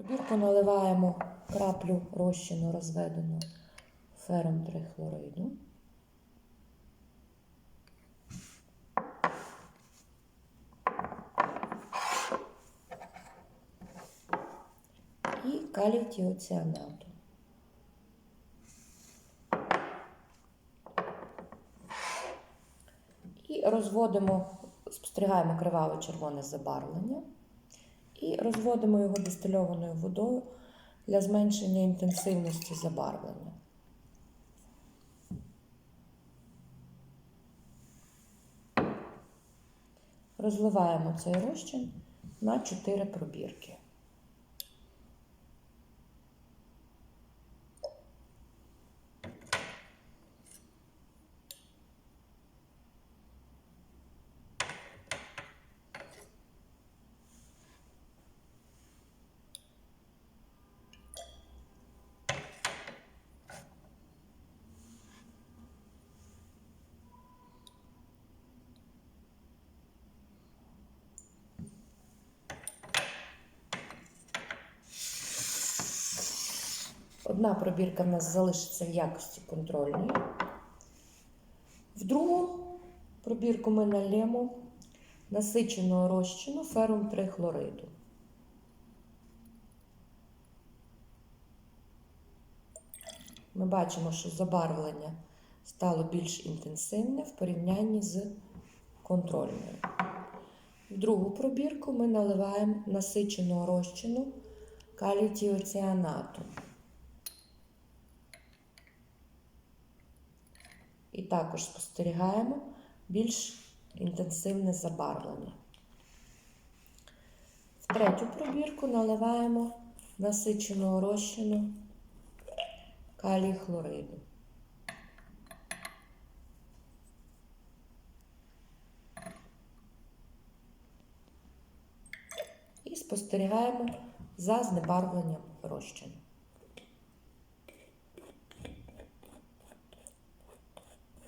пробірку наливаємо краплю розчину розведену фером трихлориду. І калій тіоціанату. І розводимо, спостерігаємо криваве червоне забарвлення. І розводимо його дистильованою водою для зменшення інтенсивності забарвлення. Розливаємо цей розчин на 4 пробірки. Одна пробірка в нас залишиться в якості контрольної. В другу пробірку ми нальємо насиченого розчину ферум трихлориду. Ми бачимо, що забарвлення стало більш інтенсивне в порівнянні з контрольною. В другу пробірку ми наливаємо насиченого розчину калій І також спостерігаємо більш інтенсивне забарвлення. В третю пробірку наливаємо насиченого розчину калій хлориду. І спостерігаємо за знебарвленням розчину.